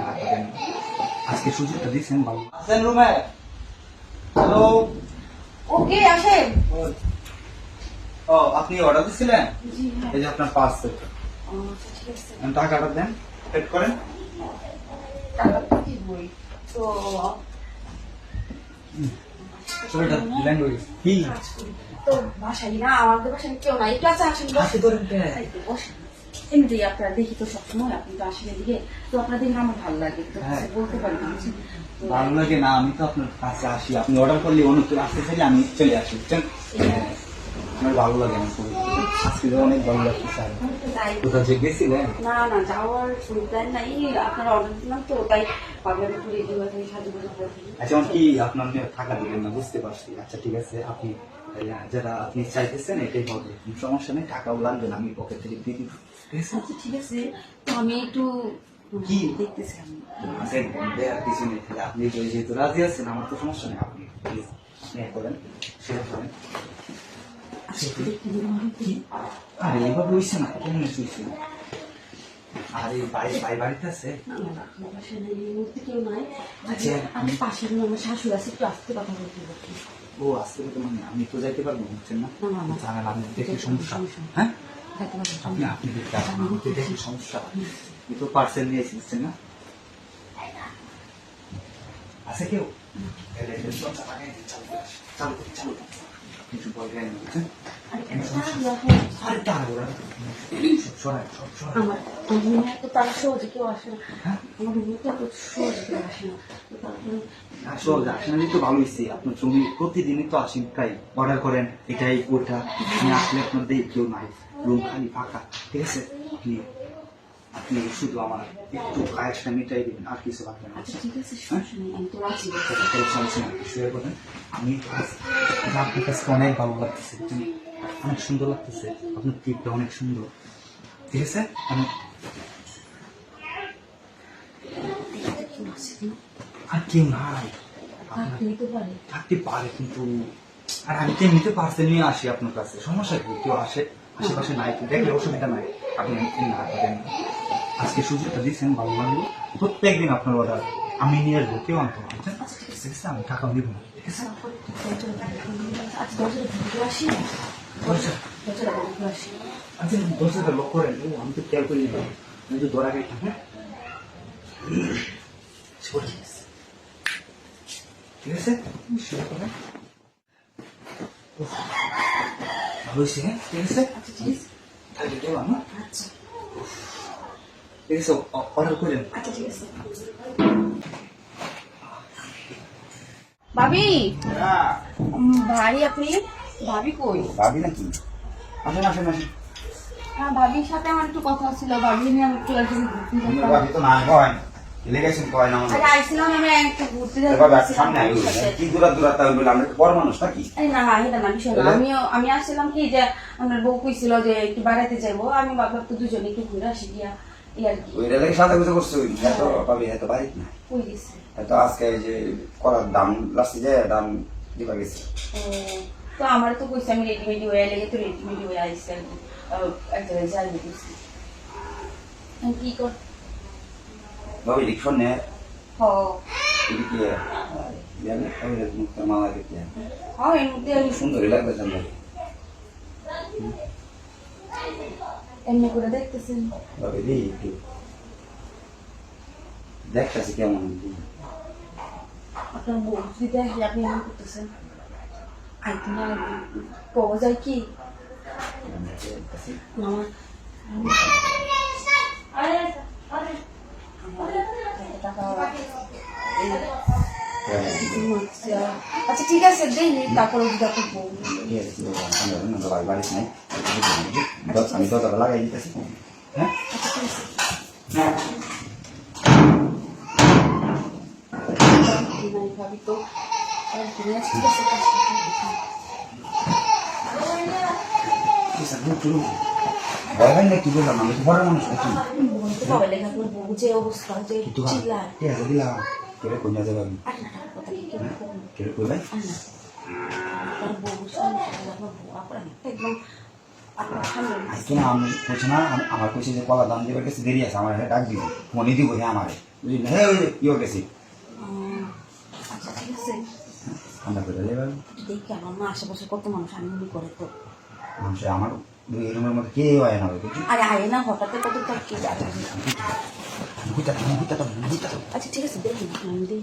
না করেন? আজকে সুযোগটা দিচ্ছেন ভালো। আছেন রুমে হ্যালো ওকে আসেন। ও আপনি অর্ডার দিচ্ছিলেন জি হ্যাঁ। এই যে আপনার পার্সেল ও, আচ্ছা, ঠিক আছে। টাকাটা দেন পেড করেন। কি বই তো বাসায় না আমাদের বাসায় কেউ নাই। আছে আসেন। হাতে ধরেন কে? এমনিতেই আপনারা দেখি তো সবসময় আপনি তো আসেন এদিকে তো আপনার দেখে আমার ভালো লাগে তো হ্যাঁ। কিছু বলতে পারি না ভালো লাগে না আমি তো আপনার কাছে আসি। আপনি অর্ডার করলে অন্য কেউ আসতে চাইলে আমি চলে আসি বুঝছেন? হ্যাঁ, আমার ভালো লাগে না খুবই। আজকে অনেক ভালো কোথাও যে গেছিলেন? না না যাওয়ার সুবিধা নাই আপনারা অর্ডার দিলাম তো তাই সাজু করে আচ্ছা কি আপনার মেয়ে দিবেন না বুঝতে পারছি। আচ্ছা ঠিক আছে আপনি যারা আপনি চাইতেছেন এটাই হবে। সমস্যা নেই টাকাও লাগবে না আমি পকেট থেকে দিয়ে দিব। ঠিক আছে? আচ্ছা ঠিক আছে। তো আমি একটু কি? দেখতেছি আমি। কিছু নেই তাহলে আপনি যেহেতু রাজি আছেন আমার তো সমস্যা নেই আপনি প্লিজ করেন শেয়ার করেন। আচ্ছা আরে এভাবে হইছে না কেমন শুইছে আরে বাড়ি ভাই বাড়িতে আছে? কেউ আচ্ছা, আমি পাশে রুমে আমার শাশুড়ি আছে, একটু আস্তে কথা বলতে ও আসতে মানে আমি তো যাইতে পারব বুঝছেন না? দেখতে সমস্যা। হ্যাঁ? আপনি আপনি দেখতে আসেন আমি তো দেখলে সমস্যা। আমি তো পার্সেল নিয়ে এসেছেন না? আছে কেউ? এলে এলে চল, চল, কিছু বল গায়ে না, বুঝছেন? আরে, তাড়াহুড়ো হয়। আরে তাড়াহুড়া। সব সরাই, সব সরাই। আমার আমার রুমে এত তার সহজে কেউ আসে না। হ্যাঁ? আমার রুমে তো এত সহজে কেউ আসে না। তো তারপরে আসলে আসলে তো ভালো হয়েছে আপনার জমি প্রতিদিনই তো আসেন প্রায় অর্ডার করেন। এটাই ওটা। আসলে কেউ নাই। রুম খালি ফাঁকা ঠিক আছে? আপনি আপনি শুধু আমার একটু কাজটা মিটাই দিবেন আর কিছু লাগবে না। আচ্ছা নেই আমি আমি আপনার কাছে অনেক ভালো লাগতেছে অনেক সুন্দর লাগতেছে। আপনার টিপটা অনেক সুন্দর। ঠিক আছে? আমি না আর কেউ নাই। থাকতে পারে কিন্তু আর আমি তো এমনিতে পার্সেল আসি আপনার কাছে। সমস্যা কি? কেউ আসে? আশেপাশে নাই দেখলে অসুবিধা নাই। আপনি না করেন আজকে সুযোগটা দিচ্ছেন ভালো লাগল। প্রত্যেকদিন আপনার অর্ডার আমি নিয়ে আসব কেউ আনতে পারব বুঝছেন? ঠিক আছে আমি টাকা দিব না ঠিক আছে তারপরে দরজাটা বন্ধ করে আচ্ছা দরজাটা বন্ধ করে আসি দরজা দরজাটা বন্ধ করে আসি আচ্ছা দরজাটা লক করেন ও আমি তো খেয়াল করি না আমি তো দরা গাইতাম হ্যাঁ সরে গেছে। ঠিক আছে শুরু করেন উফ, ভালো হয়েছে হ্যাঁ ঠিক আছে আচ্ছা ঠিক আছে তাহলে দেবো আমি আচ্ছা ঠিক আছে অর্ডার করেন আচ্ছা ঠিক আছে ভাবি? ভাই আপনি? ভাবি কই? ভাবি নাকি? আসেন আসেন আসেন। হ্যাঁ ভাবির সাথে আমার একটু কথা ছিল ভাবি নিয়ে আমি একটু একদিন ভাবি তো না কয়। লেগেছেন কয় না আরে আইছিলাম আমি একটু ঘুরতে এবার সামনে আইব কি দূরা দূরা তাই বলে আমরা বড় মানুষ নাকি? না না এটা না বিষয় না। তাহলে? আমিও আমি আসছিলাম কি যে আমার বউ কইছিল যে একটু বেড়াতে যাব আমি ভাবলাম তো দুজনে একটু ঘুরে আসি গিয়া। ওই রেলে সাথে কিছু করছ এত ভাবি এত বাড়ি না এত আজকে যে করার দাম লাস্টে যে দাম দিবা গেছে। তো আমার তো কইছে আমি রেডিমেডি হয়ে লেগে তো রেডিমেডি হয়ে আইসি আর কি। আহ, এক জায়গায় যাই কি কর ভাবি রিক্সন নে। হ। এদিকে জানি আমি মুখটা মালা দেখতে। হ্যাঁ এর মধ্যে আমি সুন্দরই লাগবে জানলে। এমনি করে দেখতেছেন ভাবি রে একটু দেখতেছি কেমন আপনার বউ যদি দেখে আপনি এমন করতেছেন আইতে না পাওয়া যায় কি মামা আচ্ছা ঠিক আছে, দেই তারপরে বাড়ি নাই আমি দরজাটা লাগাই দিতেছি হ্যাঁ আচ্ছা ভাবি তো ঠিক আছে। বলবেন মানুষ কেড়ে কোন যাবে আমি করবে কেড়ে সামনে কেন আমি বলছি না আম- আমার কইছে যে কলা দাম দিবার কাছে দেরি আছে আমার ডাক দিব মনে দিব হ্যাঁ আমারে বুঝলি না হ্যাঁ ইয়ে গেছি আচ্ছা ঠান্ডা করে দেখি আমার আশেপাশে কত মানুষ আনন্দ করে তো মানুষ আমার এই রুমের মধ্যে কে হয় না আরে আয় না হঠাৎ কত তার কে যাবে ভূতাটা ভূতাটা ভূতাটা আচ্ছা ঠিক আছে দেখি না আমি দিই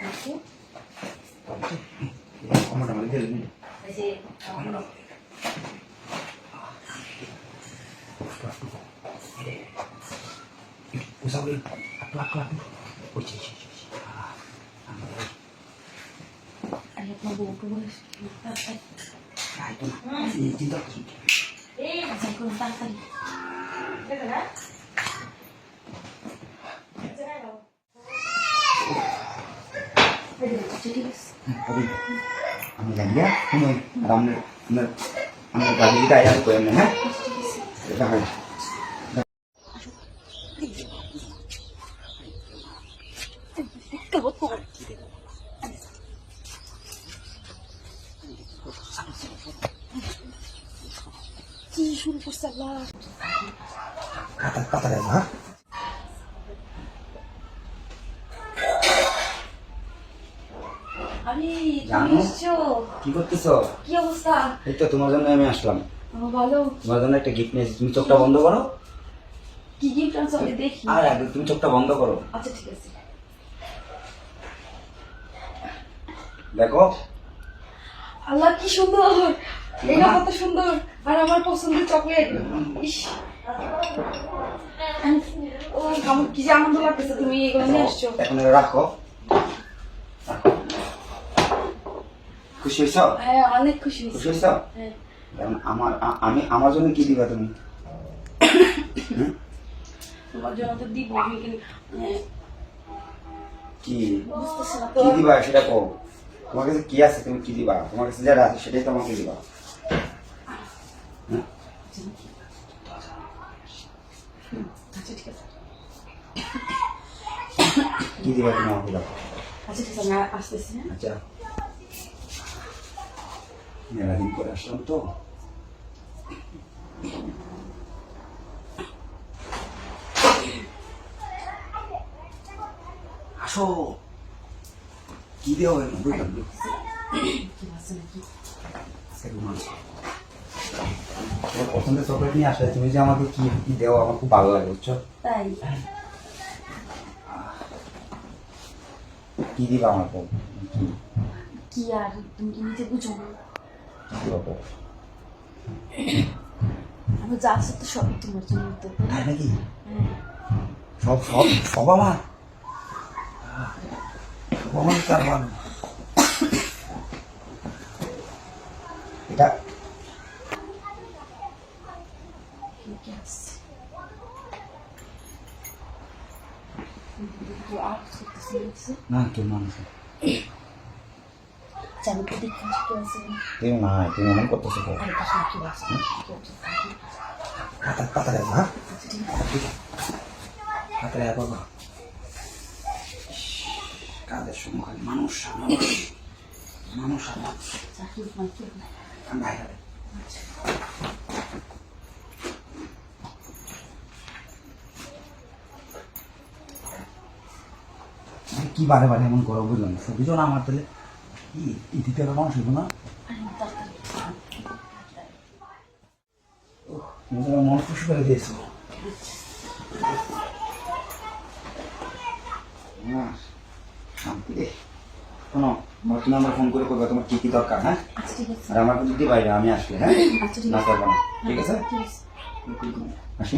আচ্ছা, কমাটা মানে গেলে এই যে, আমার উসাবলি আটু আটু আটু ওই যে আরে আপনার বউ তো বলে আইতো না এই চিন্তা করছি যাই করুন তাড়াতাড়ি আচ্ছা ঠিক আছে Tapi আমি জানি না শুনুন আর আপনার আপনার আপনার গাড়িটা আয়া করেন না হ্যাঁ আচ্ছা ঠিক আছে এটা হয় কি শুরু করছে আল্লাহ পাতা পাতা দেবো হ্যাঁ আরে তুমি এসছো কি করতেছো? কি অবস্থা এই তো তোমার জন্য আমি আসলাম। ভালো তোমার জন্য একটা গিফট নিয়েছি। তুমি চোখটা বন্ধ করো। কি গিফট আনছো আমি দেখি আর আগে তুমি চোখটা বন্ধ করো। আচ্ছা ঠিক আছে দেখো। আল্লাহ কি সুন্দর। এটা কত সুন্দর আর আমার পছন্দের চকলেট ইস। ও আমার কি যে আনন্দ লাগতেছে তুমি এগুলো নিয়ে আসছো। এখন রাখো। খুশি হয়েছ? হ্যাঁ অনেক খুশি খুশি হয়েছ? হ্যাঁ। এখন আমার আমি আমার জন্য কি দিবা তুমি? তোমার জন্য তো দিব কি বুঝতেছি কি দিবা সেটা কও? তোমার কাছে কি আছে তুমি কি দিবা? তোমার কাছে যেটা আছে সেটাই তোমাকে দিবা হুম? আচ্ছা ঠিক আছে কি দিবা তুমি আমাকে দাও আচ্ছা ঠিক আছে আমি আসতেছি হ্যাঁ আচ্ছা মেলা দিন করে আসলাম তো আসো কি দেওয়া হয় না বুঝলাম না। কি আছে নাকি আজকে ঘুমানো। তোমার পছন্দের চকলেট নিয়ে আসলে তুমি যে আমাকে কি কি দেও আমার খুব ভালো লাগে বুঝছ? তাই। কি দিবা আমার বউ? কি? আর তুমি কি নিজে বুঝো? না কি আমি যা আছে তো সবই তোমার জন্য তো তাই নাকি? হ্যাঁ। সব সব সব আমার? সব আমার তার ভালো এটা কি কি আছে তো আর কিছু করতেছি না কিছু মানুষ তুমি না তুমি এমন করতেছো পাতা পাতা দেবো হ্যাঁ পাতা দেবো সময় মানুষ চাকরি মানে কি বারে বারে এমন করো বুঝলাম বুঝো না আমার তাহলে? দ্বিতীয় মানুষ হইব না? মন খুশি করে দিয়েছ। শান্তি রে। শোনো আমার তুমি আমার ফোন করে করবে তোমার কি কি দরকার হ্যাঁ? আচ্ছা ঠিক আছে। আর আমার কিন্তু দিবাই আমি আসলে হ্যাঁ? আচ্ছা ঠিক না আছে। করব না ঠিক আছে? আসি?